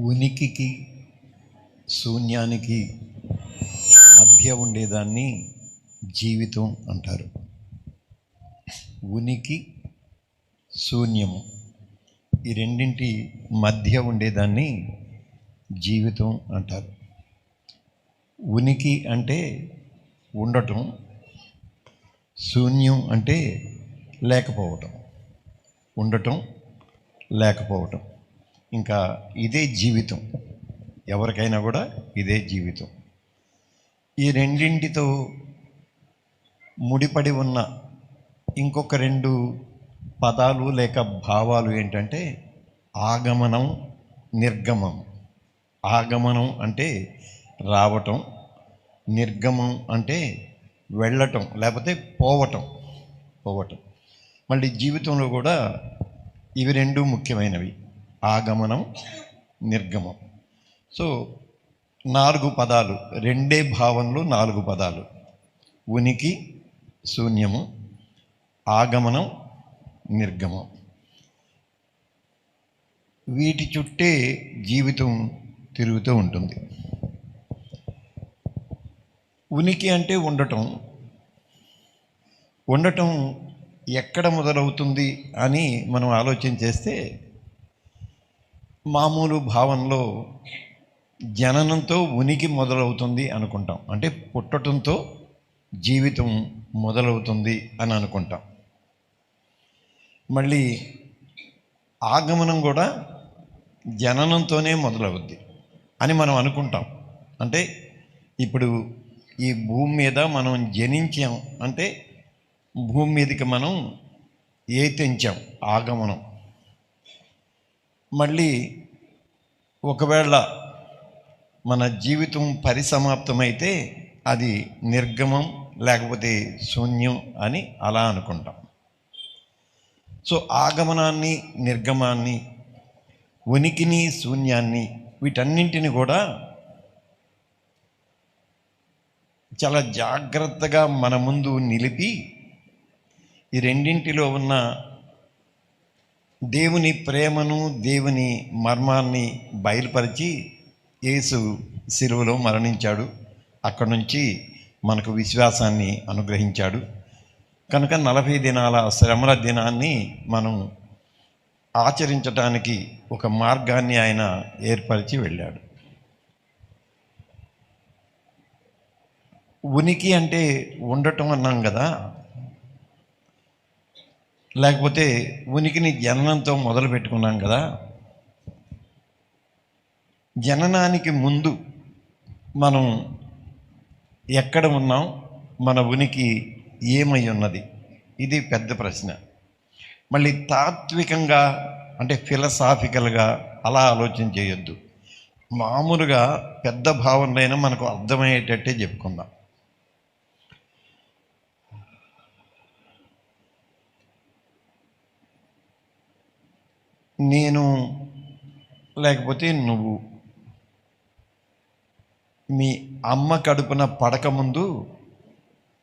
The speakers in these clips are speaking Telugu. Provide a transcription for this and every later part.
ఉనికికి శూన్యానికి మధ్య ఉండేదాన్ని జీవితం అంటారు. ఉనికి శూన్యము ఈ రెండింటి మధ్య ఉండేదాన్ని జీవితం అంటారు. ఉనికి అంటే ఉండటం శూన్యం అంటే లేకపోవటం ఉండటం లేకపోవటం. ఇంకా ఇదే జీవితం. ఎవరికైనా కూడా ఇదే జీవితం. ఈ రెండింటితో ముడిపడి ఉన్న ఇంకొక రెండు పదాలు లేక భావాలు ఏంటంటే ఆగమనం నిర్గమం. ఆగమనం అంటే రావటం నిర్గమం అంటే వెళ్ళటం లేకపోతే పోవటం పోవటం. మళ్ళీ జీవితంలో కూడా ఇవి రెండు ముఖ్యమైనవి. ఆగమనం నిర్గమం. సో నాలుగు పదాలు రెండే భావంలో నాలుగు పదాలు. ఉనికి శూన్యము ఆగమనం నిర్గమం. వీటి చుట్టే జీవితం తిరుగుతూ ఉంటుంది. ఉనికి అంటే ఉండటం. ఉండటం ఎక్కడ మొదలవుతుంది అని మనం ఆలోచన చేస్తే మామూలు భావనలో జననంతో ఉనికి మొదలవుతుంది అనుకుంటాం. అంటే పుట్టడంతో జీవితం మొదలవుతుంది అని అనుకుంటాం. మళ్ళీ ఆగమనం కూడా జననంతోనే మొదలవుద్ది అని మనం అనుకుంటాం. అంటే ఇప్పుడు ఈ భూమి మీద మనం జనించాం అంటే భూమి మీదకి మనం ఏ తెంచాం? ఆగమనం. మళ్ళీ ఒకవేళ మన జీవితం పరిసమాప్తమైతే అది నిర్గమం లేకపోతే శూన్యం అని అలా అనుకుంటాం. సో ఆగమనాన్ని నిర్గమాన్ని ఉనికిని శూన్యాన్ని వీటన్నింటిని కూడా చాలా జాగ్రత్తగా మన ముందు నిలిపి ఈ రెండింటిలో ఉన్న దేవుని ప్రేమను దేవుని మర్మాన్ని బయలుపరిచి యేసు సిలువలో మరణించాడు. అక్కడి నుంచి మనకు విశ్వాసాన్ని అనుగ్రహించాడు. కనుక నలభై దినాల శ్రమల దినాన్ని మనం ఆచరించటానికి ఒక మార్గాన్ని ఆయన ఏర్పరిచి వెళ్ళాడు. ఉనికి అంటే ఉండటం అన్నాం కదా లేకపోతే ఉనికిని జననంతో మొదలు పెట్టుకున్నాం కదా. జననానికి ముందు మనం ఎక్కడ ఉన్నాం? మన ఉనికి ఏమై ఉన్నది? ఇది పెద్ద ప్రశ్న. మళ్ళీ తాత్వికంగా అంటే ఫిలసాఫికల్గా అలా ఆలోచన చేయొద్దు. మామూలుగా పెద్ద భావనలైనా మనకు అర్థమయ్యేటట్టే చెప్పుకుందాం. నేను లేకపోతే నువ్వు. మీ అమ్మ కడుపున పడక ముందు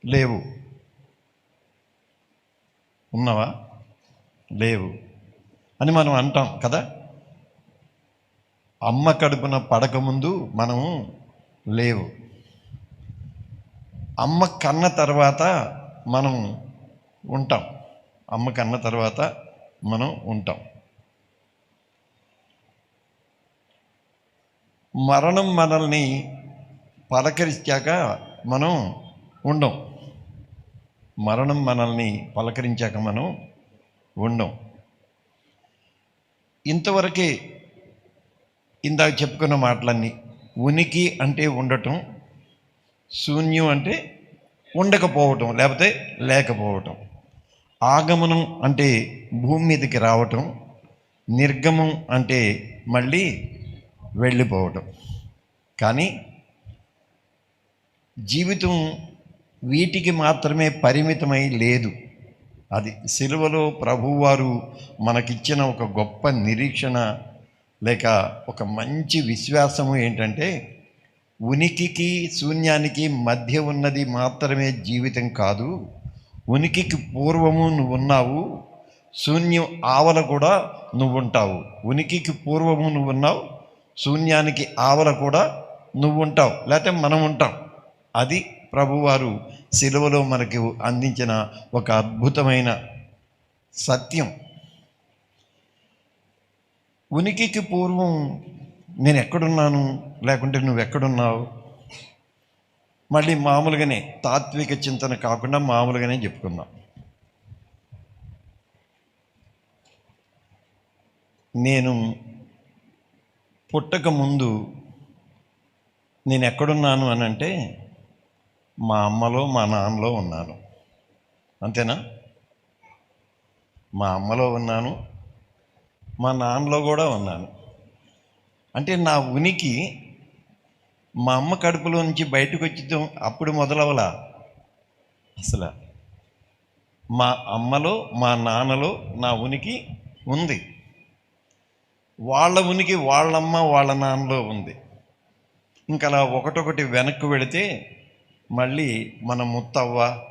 లేవు. ఉన్నావా? లేవు అని మనం అంటాం కదా? అమ్మ కడుపున పడక ముందు మనము లేవు. అమ్మ కన్న తర్వాత మనం ఉంటాం. అమ్మ కన్న తర్వాత మనం ఉంటాం. మరణం మనల్ని పలకరించాక మనం ఉండం. మరణం మనల్ని పలకరించాక మనం ఉండం. ఇంతవరకే ఇందాక చెప్పుకున్న మాటలన్నీ ఉనికి అంటే ఉండటం శూన్యం అంటే ఉండకపోవటం లేకపోతే లేకపోవటం. ఆగమనం అంటే భూమి మీదకి రావటం నిర్గమం అంటే మళ్ళీ వెళ్ళిపోవటం. కానీ జీవితం వీటికి మాత్రమే పరిమితమై లేదు. అది సిలువలో ప్రభువారు మనకిచ్చిన ఒక గొప్ప నిరీక్షణ లేక ఒక మంచి విశ్వాసము ఏంటంటే ఉనికికి శూన్యానికి మధ్య ఉన్నది మాత్రమే జీవితం కాదు. ఉనికికి పూర్వము నువ్వు ఉన్నావు శూన్యం ఆవల కూడా నువ్వు ఉంటావు ఉనికికి పూర్వము నువ్వు ఉన్నావు శూన్యానికి ఆవల కూడా నువ్వు ఉంటావు లేకపోతే మనం ఉంటాం. అది ప్రభువారు సిలువలో మనకి అందించిన ఒక అద్భుతమైన సత్యం. ఉనికికి పూర్వం నేను ఎక్కడున్నాను లేకుంటే నువ్వు ఎక్కడున్నావు? మళ్ళీ మామూలుగానే తాత్విక చింతన కాకుండా మామూలుగానే చెప్పుకుందాం. నేను పుట్టక ముందు నేను ఎక్కడున్నాను అని అంటే మా అమ్మలో మా నాన్నలో ఉన్నాను. అంతేనా? మా అమ్మలో ఉన్నాను మా నాన్నలో కూడా ఉన్నాను. అంటే నా ఉనికి మా అమ్మ కడుపులో నుంచి బయటకు వచ్చిద్దాం అప్పుడు మొదలవలా? అసలు. మా అమ్మలో మా నాన్నలో నా ఉనికి ఉంది. వాళ్ళ ఉనికి వాళ్ళమ్మ వాళ్ళ నాన్నలో ఉంది. ఇంకా అలా ఒకటొకటి వెనక్కి వెళితే మళ్ళీ మన ముత్తవ్వ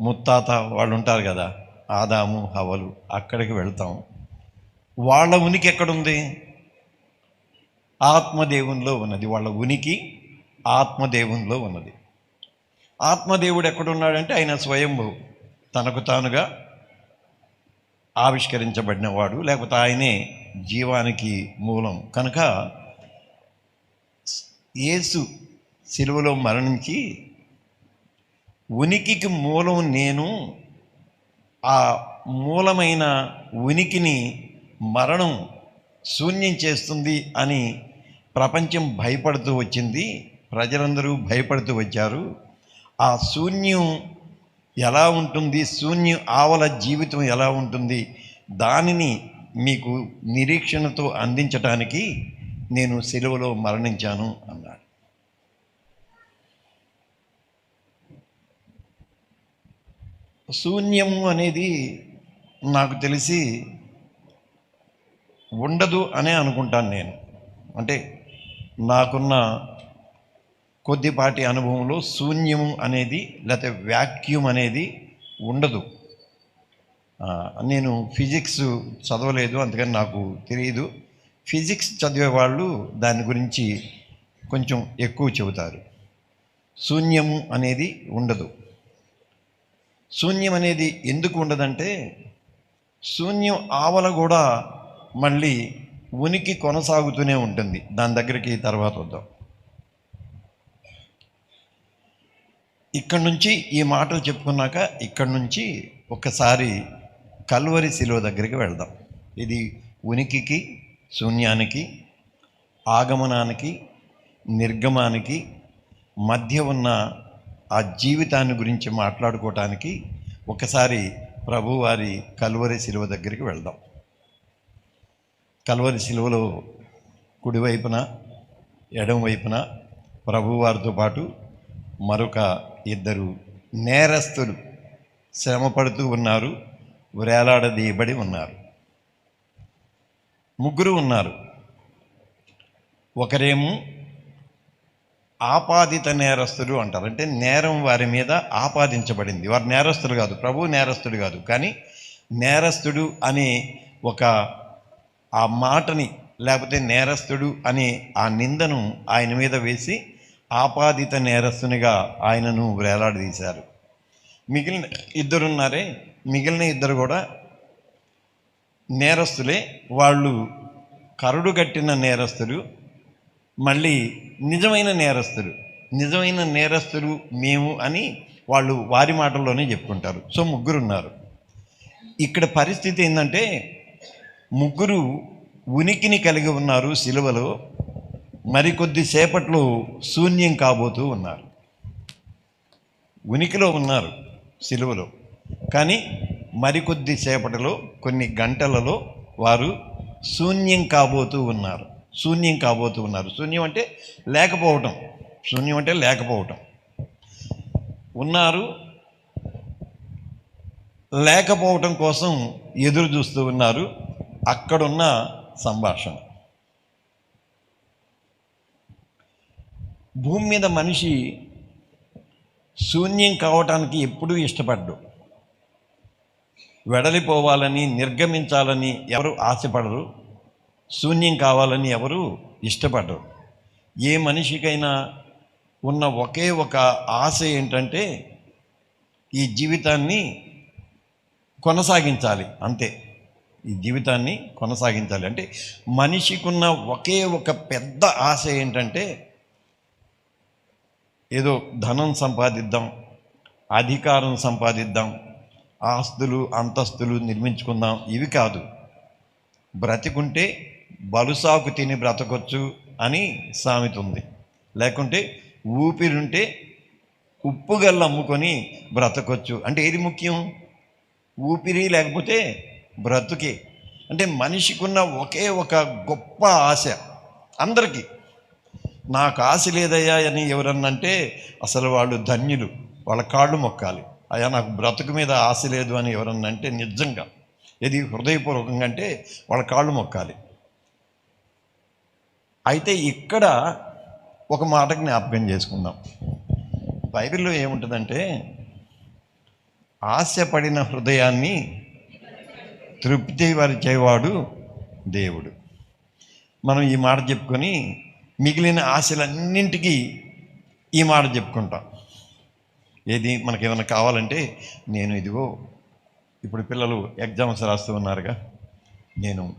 ముత్తాత వాళ్ళు ఉంటారు కదా ఆదాము హవలు అక్కడికి వెళ్తాం. వాళ్ళ ఉనికి ఎక్కడుంది? ఆత్మదేవునిలో ఉన్నది. వాళ్ళ ఉనికి ఆత్మదేవునిలో ఉన్నది. ఆత్మదేవుడు ఎక్కడున్నాడంటే ఆయన స్వయంభు. తనకు తానుగా ఆవిష్కరించబడినవాడు లేకపోతే ఆయనే జీవానికి మూలం. కనుక యేసు సిలువలో మరణించి ఉనికికి మూలం నేను ఆ మూలమైన ఉనికిని మరణం శూన్యం చేస్తుంది అని ప్రపంచం భయపడుతూ వచ్చింది. ప్రజలందరూ భయపడుతూ వచ్చారు. ఆ శూన్యం ఎలా ఉంటుంది? శూన్యం ఆవల జీవితం ఎలా ఉంటుంది? దానిని మీకు నిరీక్షణతో అందించటానికి నేను సెలవులో మరణించాను అన్నాడు. శూన్యం అనేది నాకు తెలిసి ఉండదు అనే అనుకుంటాను నేను. అంటే నాకున్న కొద్దిపాటి అనుభవంలో శూన్యము అనేది లేకపోతే వ్యాక్యూమ్ అనేది ఉండదు. నేను ఫిజిక్స్ చదవలేదు అందుకని నాకు తెలియదు ఫిజిక్స్ చదివే వాళ్ళు దాని గురించి కొంచెం ఎక్కువ చెబుతారు. శూన్యము అనేది ఉండదు. శూన్యం అనేది ఎందుకు ఉండదంటే శూన్యం ఆవల కూడా మళ్ళీ ఉనికి కొనసాగుతూనే ఉంటుంది. దాని దగ్గరికి తర్వాత వద్దాం. ఇక్కడ నుంచి ఈ మాటలు చెప్పుకున్నాక ఇక్కడ నుంచి ఒకసారి కల్వరి శిలువ దగ్గరికి వెళ్దాం. ఇది ఉనికికి శూన్యానికి ఆగమనానికి నిర్గమానికి మధ్య ఉన్న ఆ జీవితాన్ని గురించి మాట్లాడుకోవటానికి ఒకసారి ప్రభువారి కల్వరి శిలువ దగ్గరికి వెళ్దాం. కల్వరి శిలువలో కుడివైపున ఎడం వైపున ప్రభువారితో పాటు మరొక ఇద్దరు నేరస్తులు శ్రమపడుతూ ఉన్నారు. వేలాడదీయబడి ఉన్నారు. ముగ్గురు ఉన్నారు. ఒకరేమో ఆపాదిత నేరస్తులు అంటారు. అంటే నేరం వారి మీద ఆపాదించబడింది. వారు నేరస్తుడు కాదు. ప్రభు నేరస్తుడు కాదు. కానీ నేరస్తుడు అనే ఒక ఆ మాటని లేకపోతే నేరస్తుడు అనే ఆ నిందను ఆయన మీద వేసి ఆపాదిత నేరస్తునిగా ఆయనను వేలాడదీశారు. మిగిలిన ఇద్దరున్నారే మిగిలిన ఇద్దరు కూడా నేరస్తులే. వాళ్ళు కరుడు కట్టిన నేరస్తులు మళ్ళీ నిజమైన నేరస్తులు. నిజమైన నేరస్తులు మేము అని వాళ్ళు వారి మాటల్లోనే చెప్పుకుంటారు. సో ముగ్గురు ఉన్నారు ఇక్కడ పరిస్థితి ఏంటంటే ముగ్గురు ఉనికిని కలిగి ఉన్నారు సిలువలో మరికొద్ది సేపట్లో శూన్యం కాబోతూ ఉన్నారు. ఉనికిలో ఉన్నారు. సిలువలో. కానీ మరికొద్ది సేపటిలో కొన్ని గంటలలో వారు శూన్యం కాబోతూ ఉన్నారు. శూన్యం కాబోతూ ఉన్నారు. శూన్యం అంటే లేకపోవటం. శూన్యం అంటే లేకపోవటం. ఉన్నారు. లేకపోవటం కోసం ఎదురు చూస్తూ ఉన్నారు. అక్కడున్న సంభాషణ. భూమి మీద మనిషి శూన్యం కావటానికి ఎప్పుడూ ఇష్టపడ్డు. వెడలిపోవాలని నిర్గమించాలని ఎవరు ఆశపడరు. శూన్యం కావాలని ఎవరు ఇష్టపడరు. ఏ మనిషికైనా ఉన్న ఒకే ఒక ఆశ ఏంటంటే ఈ జీవితాన్ని కొనసాగించాలి. అంతే. ఈ జీవితాన్ని కొనసాగించాలి. అంటే మనిషికున్న ఒకే ఒక పెద్ద ఆశ ఏంటంటే ఏదో ధనం సంపాదిద్దాం అధికారం సంపాదిద్దాం ఆస్తులు అంతస్తులు నిర్మించుకుందాం. ఇవి కాదు. బ్రతికుంటే బలుసాకు తిని బ్రతకొచ్చు అని సామెత ఉంది. లేకుంటే ఊపిరుంటే ఉప్పుగల్లు అమ్ముకొని బ్రతకొచ్చు. అంటే ఏది ముఖ్యం? ఊపిరి లేకపోతే బ్రతుకే. అంటే మనిషికున్న ఒకే ఒక గొప్ప ఆశ అందరికీ. నాకు ఆశ లేదయ్యా అని ఎవరన్నంటే అసలు వాళ్ళు ధన్యులు వాళ్ళ కాళ్ళు మొక్కాలి. అయ్యా నాకు బ్రతుకు మీద ఆశ లేదు అని ఎవరన్నంటే నిజంగా ఇది హృదయపూర్వకంగా అంటే వాళ్ళ కాళ్ళు మొక్కాలి. అయితే ఇక్కడ ఒక మాట జ్ఞాపకం చేసుకుందాం. బైబిల్లో ఏముంటుందంటే ఆశపడిన హృదయాన్ని తృప్తి పరిచేవాడు దేవుడు. మనం ఈ మాట చెప్పుకొని మిగిలిన ఆశలన్నింటికీ ఈ మాట చెప్పుకుంటాం. ఏది మనకి ఏమైనా కావాలంటే నేను ఇదిగో ఇప్పుడు పిల్లలు ఎగ్జామ్స్ రాస్తూ ఉన్నారుగా నేను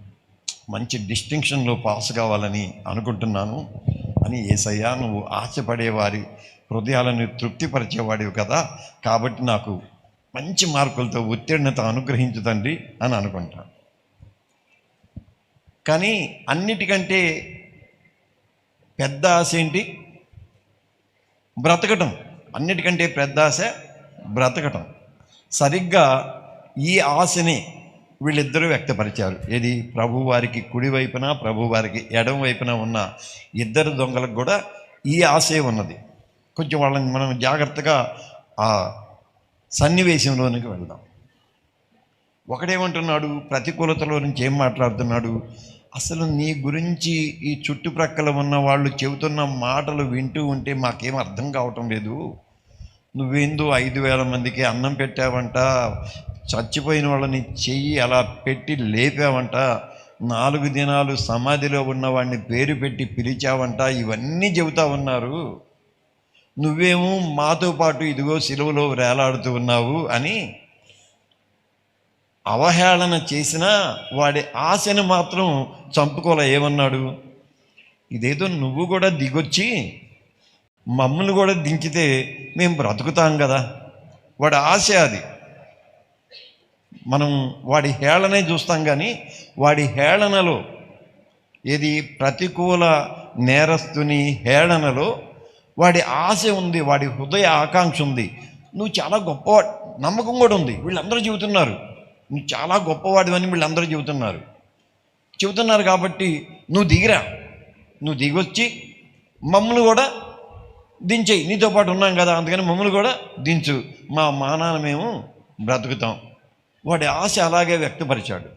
మంచి డిస్టింక్షన్లో పాస్ కావాలని అనుకుంటున్నాను అని ఏసయ్యా నువ్వు ఆశపడేవారి హృదయాలను తృప్తిపరిచేవాడివి కదా కాబట్టి నాకు మంచి మార్కులతో ఉత్తీర్ణత అనుగ్రహించు తండ్రి అని అనుకుంటాను. కానీ అన్నిటికంటే పెద్ద ఆశ ఏంటి? బ్రతకటం. అన్నిటికంటే పెద్ద ఆశ బ్రతకటం. సరిగ్గా ఈ ఆశని వీళ్ళిద్దరూ వ్యక్తపరిచారు. ఏది? ప్రభువారికి కుడివైపున కుడి వైపున వైపున ఉన్న ఇద్దరు దొంగలకు కూడా ఈ ఆశే ఉన్నది. కొంచెం వాళ్ళని మనం జాగ్రత్తగా ఆ సన్నివేశంలోనికి వెళ్దాం. ఒకడేమంటున్నాడు? ప్రతికూలతలో నుంచి ఏం మాట్లాడుతున్నాడు? అసలు నీ గురించి ఈ చుట్టుప్రక్కల ఉన్న వాళ్ళు చెబుతున్న మాటలు వింటూ ఉంటే మాకేం అర్థం కావటం లేదు. నువ్వేందో ఐదు వేల మందికి అన్నం పెట్టావంట? చచ్చిపోయిన వాళ్ళని చెయ్యి అలా పెట్టి లేపావంట? నాలుగు దినాలు సమాధిలో ఉన్న వాడిని పేరు పెట్టి పిలిచావంట? ఇవన్నీ చెబుతా ఉన్నారు. నువ్వేమో మాతో పాటు ఇదిగో సిలువలో వేలాడుతూ ఉన్నావు అని అవహేళన చేసినా వాడి ఆశని మాత్రం చంపుకోలే ఏమన్నాడు? ఇదేదో నువ్వు కూడా దిగొచ్చి మమ్మల్ని కూడా దించితే మేము బ్రతుకుతాం కదా. వాడి ఆశ అది. మనం వాడి హేళనే చూస్తాం కానీ వాడి హేళనలో ఏది ప్రతికూల నేరస్తుని హేళనలో వాడి ఆశ ఉంది వాడి హృదయ ఆకాంక్ష ఉంది. నువ్వు చాలా గొప్ప నమ్మకం కూడా ఉంది. వీళ్ళందరూ చెబుతున్నారు. నువ్వు చాలా గొప్పవాడివని వీళ్ళందరూ చెబుతున్నారు. చెబుతున్నారు కాబట్టి నువ్వు దిగిరా. నువ్వు దిగొచ్చి మమ్మల్ని కూడా దించేయి. నీతో పాటు ఉన్నాం కదా అందుకని మమ్మల్ని కూడా దించు. మా మానాన్ని మేము బ్రతుకుతాం. వాడి ఆశ అలాగే వ్యక్తపరిచాడు.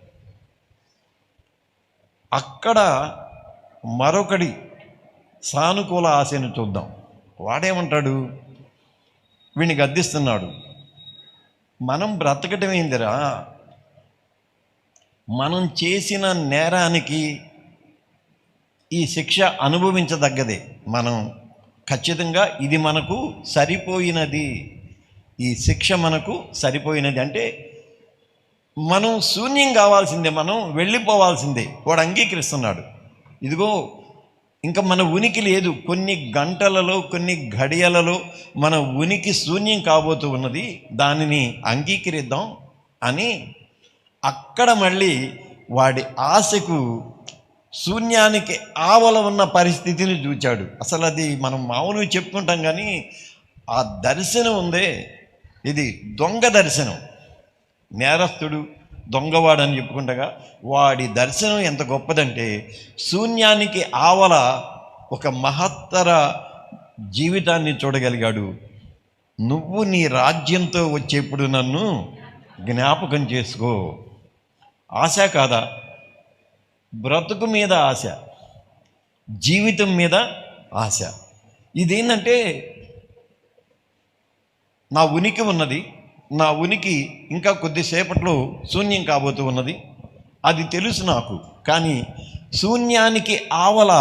అక్కడ మరొకడి సానుకూల ఆశను చూద్దాం. వాడేమంటాడు? వీడిని గద్దిస్తున్నాడు. మనం బ్రతకటం ఏందిరా మనం చేసిన నేరానికి ఈ శిక్ష అనుభవించదగ్గదే. మనం ఖచ్చితంగా ఇది మనకు సరిపోయినది. ఈ శిక్ష మనకు సరిపోయినది. అంటే మనం శూన్యం కావాల్సిందే మనం వెళ్ళిపోవాల్సిందే. వాడు అంగీకరిస్తున్నాడు. ఇదిగో ఇంకా మన ఉనికి లేదు. కొన్ని గంటలలో కొన్ని ఘడియలలో మన ఉనికి శూన్యం కాబోతూ ఉన్నది. దానిని అంగీకరిద్దాం అని అక్కడ మళ్ళీ వాడి ఆశకు శూన్యానికి ఆవల ఉన్న పరిస్థితిని చూచాడు. అసలు అది మనం మామూలుగా చెప్పుకుంటాం కానీ ఆ దర్శనం ఉందే ఇది దొంగ దర్శనం. నేరస్తుడు దొంగవాడని చెప్పుకుంటగా వాడి దర్శనం ఎంత గొప్పదంటే శూన్యానికి ఆవల ఒక మహత్తర జీవితాన్ని చూడగలిగాడు. నువ్వు నీ రాజ్యంతో వచ్చేప్పుడు నన్ను జ్ఞాపకం చేసుకో. ఆశ కాదా? బ్రతుకు మీద ఆశ జీవితం మీద ఆశ. ఇదేంటంటే నా ఉనికి ఉన్నది నా ఉనికి ఇంకా కొద్దిసేపట్లో శూన్యం కాబోతూ ఉన్నది. అది తెలుసు నాకు కానీ శూన్యానికి ఆవల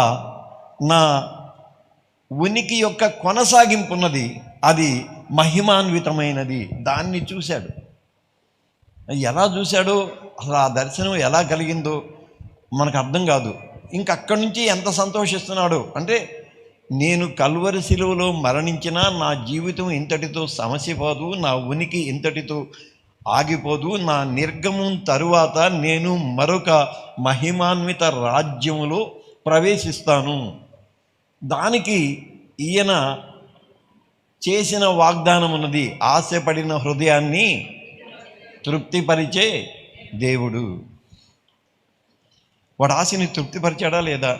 నా ఉనికి యొక్క కొనసాగింపున్నది అది మహిమాన్వితమైనది. దాన్ని చూశాడు. ఎలా చూశాడో? అసలు ఆ దర్శనం ఎలా కలిగిందో మనకు అర్థం కాదు. ఇంక అక్కడి నుంచి ఎంత సంతోషిస్తున్నాడో? అంటే నేను కల్వరి శిలువలో మరణించినా నా జీవితం ఇంతటితో సమసిపోదు నా ఉనికి ఇంతటితో ఆగిపోదు నా నిర్గమం తరువాత నేను మరొక మహిమాన్విత రాజ్యములో ప్రవేశిస్తాను. దానికి ఈయన చేసిన వాగ్దానం ఉన్నది ఆశపడిన హృదయాన్ని తృప్తిపరిచే దేవుడు. వాడు ఆశని తృప్తిపరిచాడా లేదా?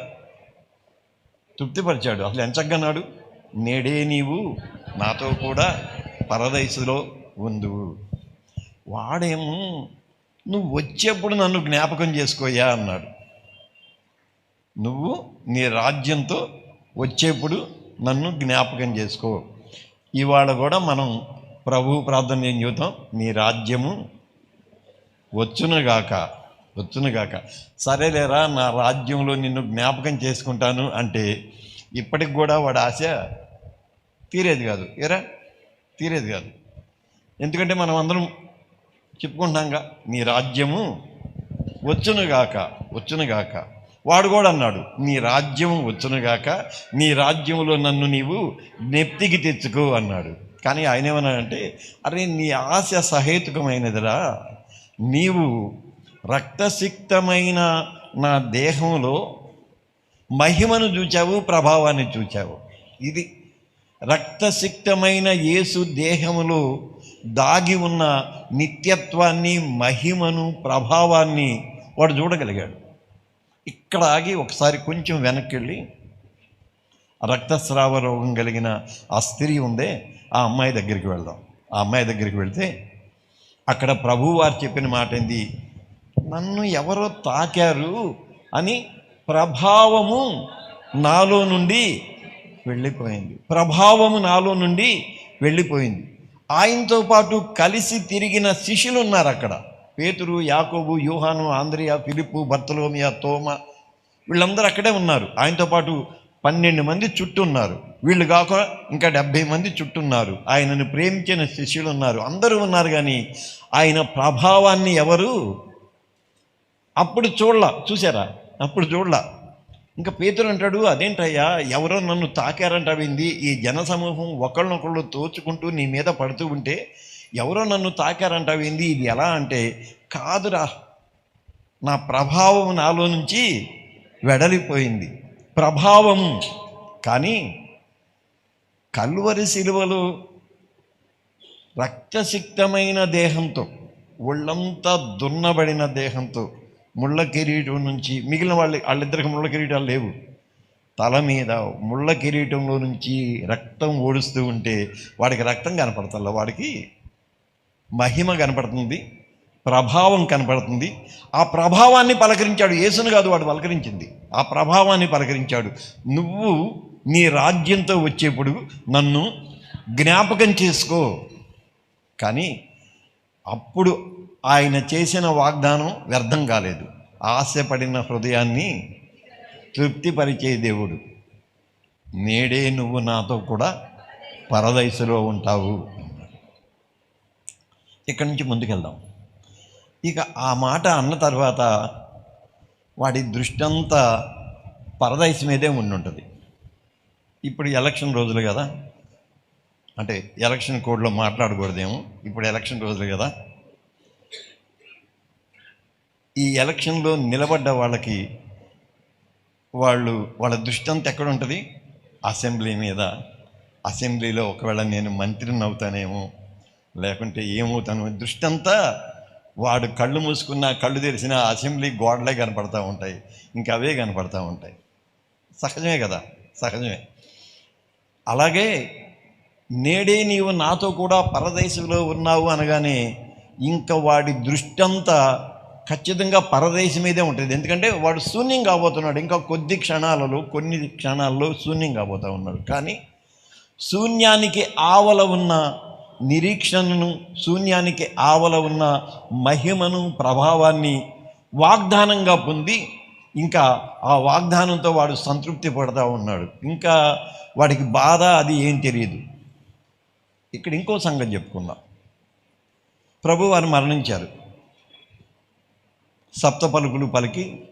తృప్తిపరిచాడు. అసలు ఎంచగ్గన్నాడు నేడే? నీవు నాతో కూడా పరదైసులో ఉందువు వాడేమో నువ్వు వచ్చేప్పుడు నన్ను జ్ఞాపకం చేసుకోయా అన్నాడు. నువ్వు నీ రాజ్యంతో వచ్చేప్పుడు నన్ను జ్ఞాపకం చేసుకో. ఇవాళ కూడా మనం ప్రభు ప్రార్థన ఏం చెబుతాం? నీ రాజ్యము వచ్చునుగాక వచ్చునుగాక. సరేలేరా నా రాజ్యంలో నిన్ను జ్ఞాపకం చేసుకుంటాను అంటే ఇప్పటికి కూడా వాడు ఆశ తీరేది కాదు. ఏరా? తీరేది కాదు. ఎందుకంటే మనం అందరం చెప్పుకుంటాంగా నీ రాజ్యము వచ్చునుగాక వచ్చునుగాక. వాడు కూడా అన్నాడు నీ రాజ్యం వచ్చునుగాక నీ రాజ్యంలో నన్ను నీవు నెప్తికి తెచ్చుకో అన్నాడు. కానీ ఆయన ఏమన్నాడంటే అరే నీ ఆశ సహేతుకమైనదిరా. నీవు రక్తసిక్తమైన నా దేహంలో మహిమను చూచావు ప్రభావాన్ని చూచావు. ఇది రక్తసిక్తమైన యేసు దేహములో దాగి ఉన్న నిత్యత్వాన్ని మహిమను ప్రభావాన్ని వాడు చూడగలిగాడు. ఇక్కడ ఆగి ఒకసారి కొంచెం వెనక్కి వెళ్ళి రక్తస్రావ రోగం కలిగిన ఆ స్త్రీ ఉందే ఆ అమ్మాయి దగ్గరికి వెళ్దాం. ఆ అమ్మాయి దగ్గరికి వెళ్తే అక్కడ ప్రభువారు చెప్పిన మాట ఏంది? నన్ను ఎవరో తాకారు అని ప్రభావము నాలో నుండి వెళ్ళిపోయింది. ప్రభావము నాలో నుండి వెళ్ళిపోయింది. ఆయనతో పాటు కలిసి తిరిగిన శిష్యులు ఉన్నారు అక్కడ. పేతురు యాకోబు యూహాను ఆంధ్రియా ఫిలిప్పు బర్తలోమియా తోమ వీళ్ళందరూ అక్కడే ఉన్నారు. ఆయనతో పాటు పన్నెండు మంది చుట్టున్నారు. వీళ్ళు కాక ఇంకా డెబ్భై మంది చుట్టున్నారు. ఆయనను ప్రేమించిన శిష్యులు ఉన్నారు. అందరూ ఉన్నారు కానీ ఆయన ప్రభావాన్ని ఎవరు? అప్పుడు చూడలా. చూసారా అప్పుడు చూడలా. ఇంకా పేతురు అంటాడు అదేంటయ్యా ఎవరో నన్ను తాకారంటావింది ఈ జనసమూహం ఒకళ్ళనొకళ్ళు తోచుకుంటూ నీ మీద పడుతూ ఉంటే ఎవరో నన్ను తాకారంటావింది ఇది ఎలా అంటే కాదురా నా ప్రభావం నాలో నుంచి వెడలిపోయింది. ప్రభావము. కానీ కల్వరి శిలువలు రక్తసిక్తమైన దేహంతో ఒళ్ళంతా దున్నబడిన దేహంతో ముళ్ళ కిరీటం నుంచి మిగిలిన వాళ్ళ వాళ్ళిద్దరికి ముళ్ళ కిరీటాలు లేవు. తల మీద ముళ్ళ కిరీటంలో నుంచి రక్తం ఓడుస్తూ ఉంటే వాడికి రక్తం కనపడతల్ల వాడికి మహిమ కనపడుతుంది. ప్రభావం కనపడుతుంది. ఆ ప్రభావాన్ని పలకరించాడు. యేసును కాదు వాడు పలకరించింది. ఆ ప్రభావాన్ని పలకరించాడు. నువ్వు నీ రాజ్యంతో వచ్చేప్పుడు నన్ను జ్ఞాపకం చేసుకో. కానీ అప్పుడు ఆయన చేసిన వాగ్దానం వ్యర్థం కాలేదు. ఆశపడిన హృదయాన్ని తృప్తిపరిచే దేవుడు. నేడే నువ్వు నాతో కూడా పరదైసులో ఉంటావు. ఇక్కడి నుంచి ముందుకెళ్దాం. ఇక ఆ మాట అన్న తర్వాత వాడి దృష్టి అంతా పరదైసు మీదే ఉండి ఉంటుంది ఇప్పుడు ఎలక్షన్ రోజులు కదా. అంటే ఎలక్షన్ కోడ్లో మాట్లాడకూడదేమో. ఇప్పుడు ఎలక్షన్ రోజులు కదా. ఈ ఎలక్షన్లో నిలబడ్డ వాళ్ళకి వాళ్ళు వాళ్ళ దృష్టి అంతా ఎక్కడ ఉంటుంది అసెంబ్లీ మీద. అసెంబ్లీలో ఒకవేళ నేను మంత్రిని అవుతానేమో లేకుంటే ఏమవుతాను దృష్టి అంతా వాడు కళ్ళు మూసుకున్న కళ్ళు తెరిచిన అసెంబ్లీ గోడలే కనపడతా ఉంటాయి. ఇంకా అవే కనపడతా ఉంటాయి. సహజమే కదా? సహజమే. అలాగే నేడే నీవు నాతో కూడా పరదేశంలో ఉన్నావు అనగానే ఇంకా వాడి దృష్టి అంతా ఖచ్చితంగా పరదేశం మీదే ఉంటుంది. ఎందుకంటే వాడు శూన్యం కాబోతున్నాడు. ఇంకా కొద్ది క్షణాలలో కొన్ని క్షణాల్లో శూన్యం కాబోతా ఉన్నాడు. కానీ శూన్యానికి ఆవల ఉన్న నిరీక్షణను శూన్యానికి ఆవల ఉన్న మహిమను ప్రభావాన్ని వాగ్దానంగా పొంది ఇంకా ఆ వాగ్దానంతో వాడు సంతృప్తి పడతా ఉన్నాడు. ఇంకా వాడికి బాధ అది ఏం తెలియదు ఇక్కడ ఇంకో సంగతి చెప్పుకుందాం. ప్రభు వారు మరణించారు. సప్త పలుకులు పలికి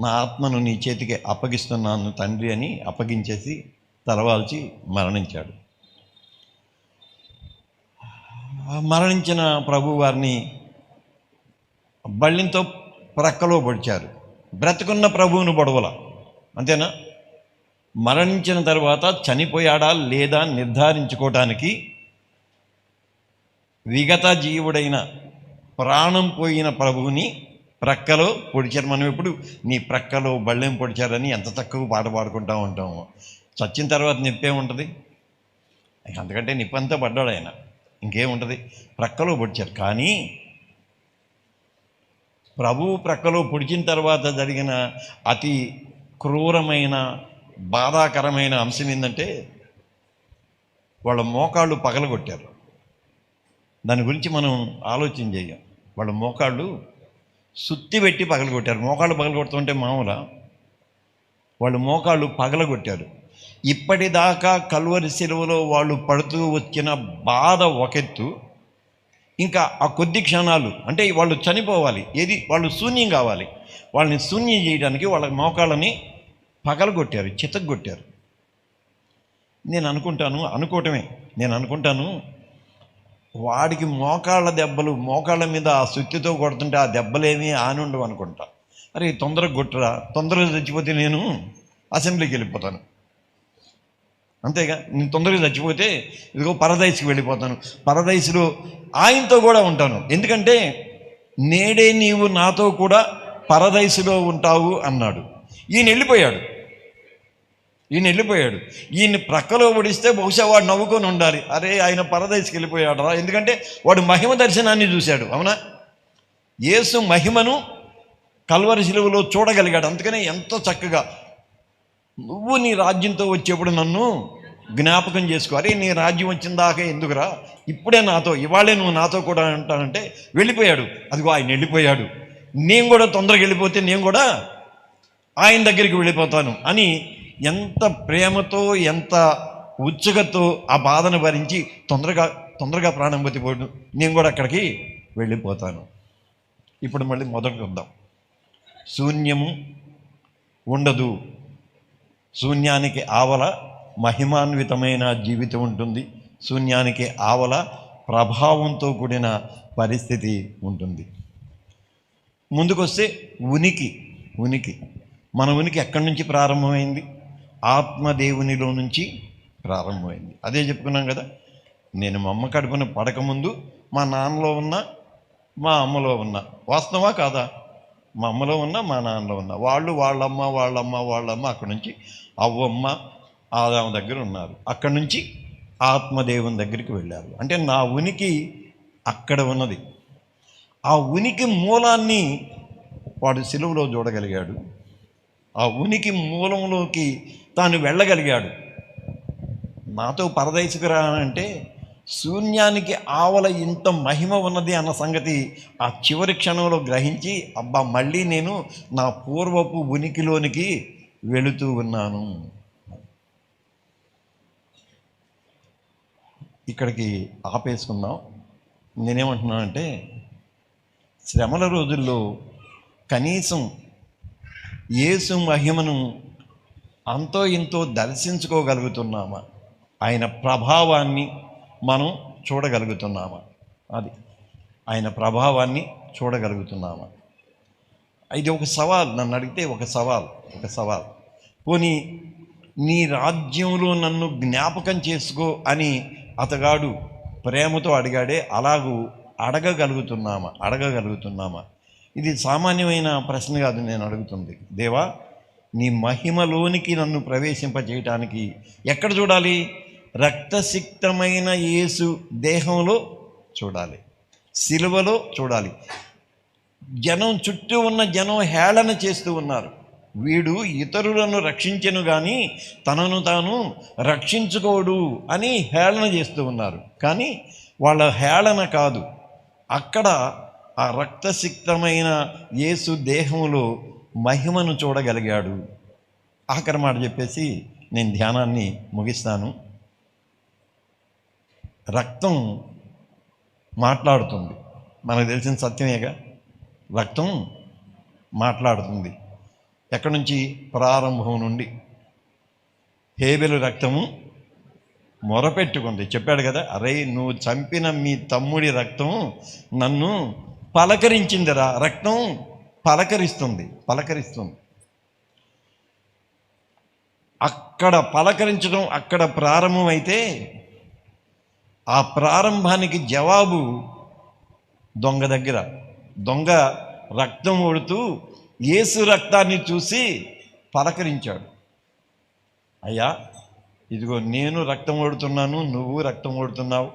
నా ఆత్మను నీ చేతికి అప్పగిస్తున్నాను తండ్రి అని అప్పగించేసి తలవాల్చి మరణించాడు ఆ మరణించిన ప్రభు వారిని బళ్ళింతో ప్రక్కలో పొడిచారు. బ్రతుకున్న ప్రభువును బొడవల అంతేనా? మరణించిన తర్వాత చనిపోయాడా లేదా నిర్ధారించుకోవటానికి విగత జీవుడైన ప్రాణం పోయిన ప్రభువుని ప్రక్కలో పొడిచారు. మనం ఎప్పుడు నీ ప్రక్కలో బళ్ళెం పొడిచారని ఎంత తక్కువ పాట పాడుకుంటూ ఉంటాము. చచ్చిన తర్వాత నిప్పే ఉంటుంది అంతకంటే నిప్పంతా పడ్డాడు ఆయన. ఇంకేముంటుంది ప్రక్కలో పొడిచారు. కానీ ప్రభువు ప్రక్కలో పొడిచిన తర్వాత జరిగిన అతి క్రూరమైన బాధాకరమైన అంశం ఏంటంటే వాళ్ళ మోకాళ్ళు పగలగొట్టారు. దాని గురించి మనం ఆలోచన చేయం. వాళ్ళ మోకాళ్ళు సుత్తి పెట్టి పగలగొట్టారు. మోకాళ్ళు పగలగొడుతుంటే మామూలా వాళ్ళు మోకాళ్ళు పగలగొట్టారు. ఇప్పటిదాకా కల్వరి సెలవులో వాళ్ళు పడుతూ వచ్చిన బాధ ఒకెత్తు. ఇంకా ఆ కొద్ది క్షణాలు అంటే వాళ్ళు చనిపోవాలి ఏది వాళ్ళు శూన్యం కావాలి. వాళ్ళని శూన్యం చేయడానికి వాళ్ళ మోకాళ్ళని పగలగొట్టారు చితగొట్టారు నేను అనుకుంటాను అనుకోవటమే నేను అనుకుంటాను వాడికి మోకాళ్ళ దెబ్బలు మోకాళ్ళ మీద ఆ సుత్తితో కొడుతుంటే ఆ దెబ్బలేమీ ఆనుండవు అనుకుంటా. అరే తొందరగా కొట్టురా తొందరగా చచ్చిపోతే నేను అసెంబ్లీకి వెళ్ళిపోతాను. అంతేగా నేను తొందరగా చచ్చిపోతే ఇదిగో పరదైస్కి వెళ్ళిపోతాను. పరదైస్లో ఆయనతో కూడా ఉంటాను. ఎందుకంటే నేడే నీవు నాతో కూడా పరదైసులో ఉంటావు అన్నాడు. ఈయన వెళ్ళిపోయాడు. ఈయన వెళ్ళిపోయాడు. ఈయన ప్రక్కలో పడిస్తే బహుశా వాడు నవ్వుకొని ఉండాలి. అరే ఆయన పరదైస్కి వెళ్ళిపోయాడరా? ఎందుకంటే వాడు మహిమ దర్శనాన్ని చూశాడు. అవునా? యేసు మహిమను కల్వరి శిలువలో చూడగలిగాడు. అందుకనే ఎంతో చక్కగా నువ్వు నీ రాజ్యంతో వచ్చేప్పుడు నన్ను జ్ఞాపకం చేసుకో. అరే నీ రాజ్యం వచ్చిన దాకా ఎందుకురా? ఇప్పుడే నాతో ఇవాళే నువ్వు నాతో కూడా అంటానంటే వెళ్ళిపోయాడు. అదిగో ఆయన వెళ్ళిపోయాడు. నేను కూడా తొందరగా వెళ్ళిపోతే నేను కూడా ఆయన దగ్గరికి వెళ్ళిపోతాను అని ఎంత ప్రేమతో ఎంత ఉత్సుకతో ఆ బాధను భరించి తొందరగా తొందరగా ప్రాణం బతిపోడు నేను కూడా అక్కడికి వెళ్ళిపోతాను. ఇప్పుడు మళ్ళీ మొదటికి వద్దాం శూన్యము ఉండదు. శూన్యానికి ఆవల మహిమాన్వితమైన జీవితం ఉంటుంది. శూన్యానికి ఆవల ప్రభావంతో కూడిన పరిస్థితి ఉంటుంది. ముందుకొస్తే ఉనికి ఉనికి. మన ఉనికి ఎక్కడి నుంచి ప్రారంభమైంది? ఆత్మదేవునిలో నుంచి ప్రారంభమైంది. అదే చెప్పుకున్నాం కదా నేను మా అమ్మ కడుపున పడకముందు మా నాన్నలో ఉన్న మా అమ్మలో ఉన్న. వాస్తవా కాదా? మా అమ్మలో ఉన్న మా నాన్నలో ఉన్న. వాళ్ళు వాళ్ళమ్మ వాళ్ళమ్మ వాళ్ళమ్మ అక్కడి నుంచి అవ్వమ్మ ఆదామ దగ్గర ఉన్నారు. అక్కడి నుంచి ఆత్మదేవుని దగ్గరికి వెళ్ళారు. అంటే నా ఉనికి అక్కడ ఉన్నది. ఆ ఉనికి మూలాన్ని వాడు సిలువలో చూడగలిగాడు. ఆ ఉనికి మూలంలోకి తాను వెళ్ళగలిగాడు. నాతో పరదైసుకురా అంటే శూన్యానికి ఆవల ఇంత మహిమ ఉన్నది అన్న సంగతి ఆ చివరి క్షణంలో గ్రహించి అబ్బా మళ్ళీ నేను నా పూర్వపు ఉనికిలోనికి వెళుతూ ఉన్నాను. ఇక్కడికి ఆపేసుకుందాం. నేనేమంటున్నానంటే శ్రమల రోజుల్లో కనీసం యేసు మహిమను అంతో ఇంతో దర్శించుకోగలుగుతున్నామా? ఆయన ప్రభావాన్ని మనం చూడగలుగుతున్నామా? అది. ఆయన ప్రభావాన్ని చూడగలుగుతున్నామా? ఇది ఒక సవాల్ నన్ను అడిగితే ఒక సవాల్ ఒక సవాల్. పోనీ నీ రాజ్యంలో నన్ను జ్ఞాపకం చేసుకో అని అతగాడు ప్రేమతో అడిగాడే అలాగూ అడగగలుగుతున్నామా? అడగగలుగుతున్నామా? ఇది సామాన్యమైన ప్రశ్న కాదు నేను అడుగుతుంది. దేవా నీ మహిమలోనికి నన్ను ప్రవేశింపజేయటానికి ఎక్కడ చూడాలి? రక్తసిక్తమైన యేసు దేహంలో చూడాలి. సిలువలో చూడాలి. జనం చుట్టూ ఉన్న జనం హేళన చేస్తూ ఉన్నారు. వీడు ఇతరులను రక్షించను కానీ తనను తాను రక్షించుకోడు అని హేళన చేస్తూ ఉన్నారు. కానీ వాళ్ళ హేళన కాదు. అక్కడ ఆ రక్తసిక్తమైన యేసు దేహంలో మహిమను చూడగలిగాడు. ఆఖరి మాట చెప్పేసి నేను ధ్యానాన్ని ముగిస్తాను. రక్తం మాట్లాడుతుంది. మనకు తెలిసిన సత్యమేగా? రక్తం మాట్లాడుతుంది. ఎక్కడి నుంచి? ప్రారంభం నుండి. హేబెలు రక్తము మొరపెట్టుకుంది. చెప్పాడు కదా అరే నువ్వు చంపిన మీ తమ్ముడి రక్తం నన్ను పలకరించిందిరా. రక్తం పలకరిస్తుంది పలకరిస్తుంది. అక్కడ పలకరించడం అక్కడ ప్రారంభమైతే ఆ ప్రారంభానికి జవాబు దొంగ దగ్గర. దొంగ రక్తం ఓడుతూ యేసు రక్తాన్ని చూసి పలకరించాడు. అయ్యా ఇదిగో నేను రక్తం ఓడుతున్నాను నువ్వు రక్తం ఓడుతున్నావు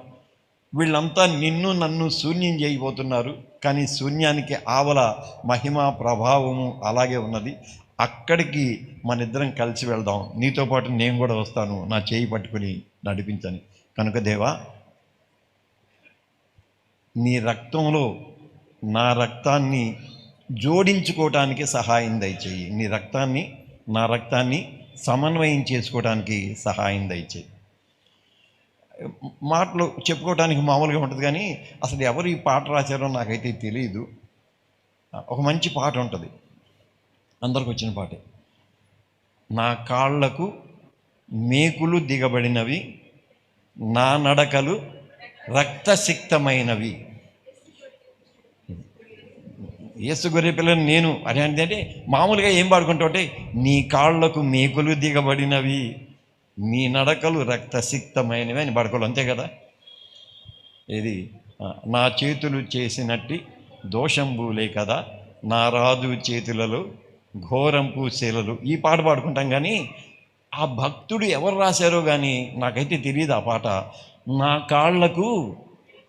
వీళ్ళంతా నిన్ను నన్ను శూన్యం చేయబోతున్నారు. కానీ శూన్యానికి ఆవల మహిమ ప్రభావము అలాగే ఉన్నది. అక్కడికి మన ఇద్దరం కలిసి వెళ్దాం. నీతో పాటు నేను కూడా వస్తాను. నా చేయి పట్టుకుని నడిపించని. కనుక దేవా నీ రక్తంలో నా రక్తాన్ని జోడించుకోవటానికి సహాయం దయచేయి. నీ రక్తాన్ని నా రక్తాన్ని సమన్వయం చేసుకోవడానికి సహాయం దయచేయి. మాటలు చెప్పుకోవడానికి మామూలుగా ఉంటుంది కానీ అసలు ఎవరు ఈ పాట రాశారో నాకైతే తెలియదు ఒక మంచి పాట ఉంటుంది. అందరికి వచ్చిన పాటే. నా కాళ్ళకు మేకులు దిగబడినవి నా నడకలు రక్తసిక్తమైనవి. యేసు గొర్రె పిల్లని నేను అని అంటే మామూలుగా ఏం పాడుకుంటుంటే నీ కాళ్ళకు మేకులు దిగబడినవి నీ నడకలు రక్తసిక్తమైనవి అని పడుకోవాలి. అంతే కదా? ఇది నా చేతులు చేసినట్టి దోషంబులే కదా నా రాజు చేతులలో ఘోరంపు శీలలు ఈ పాట పాడుకుంటాం కానీ ఆ భక్తుడు ఎవరు రాశారో కానీ నాకైతే తెలియదు ఆ పాట. నా కాళ్ళకు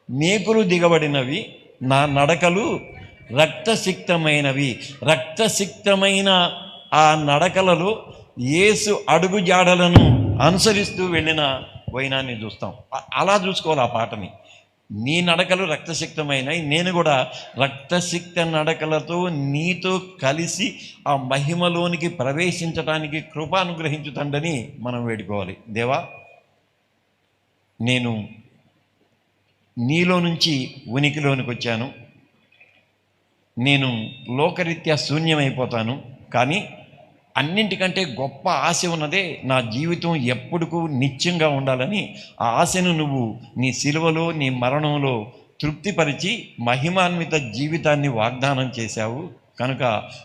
మేకులు దిగబడినవి నా నడకలు రక్తసిక్తమైనవి. రక్తసిక్తమైన ఆ నడకలలో ఏసు అడుగు జాడలను అనుసరిస్తూ వెళ్ళిన వైనాన్ని చూస్తాం. అలా చూసుకోవాలి ఆ పాటని. నీ నడకలు రక్తసిక్తమైనవి నేను కూడా రక్తసిక్త నడకలతో నీతో కలిసి ఆ మహిమలోనికి ప్రవేశించడానికి కృప అనుగ్రహించుతండని మనం వేడుకోవాలి. దేవా నేను నీలో నుంచి ఉనికిలోనికి వచ్చాను నేను లోకరీత్యా శూన్యమైపోతాను. కానీ అన్నింటికంటే గొప్ప ఆశ ఉన్నదే నా జీవితం ఎప్పుడుకు నిత్యంగా ఉండాలని ఆ ఆశను నువ్వు నీ సిలువలో నీ మరణంలో తృప్తిపరిచి మహిమాన్విత జీవితాన్ని వాగ్దానం చేశావు. కనుక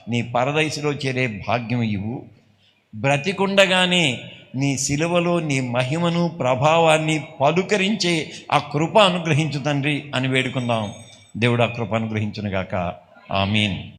నీ పరదైసులో చేరే భాగ్యం ఇవ్వు. బ్రతికుండగానే నీ శిలువలో నీ మహిమను ప్రభావాన్ని పలుకరించే ఆ కృప అనుగ్రహించు తండ్రి అని వేడుకుందాం. దేవుడు ఆ కృప అనుగ్రహించునుగాక. ఆమీన్.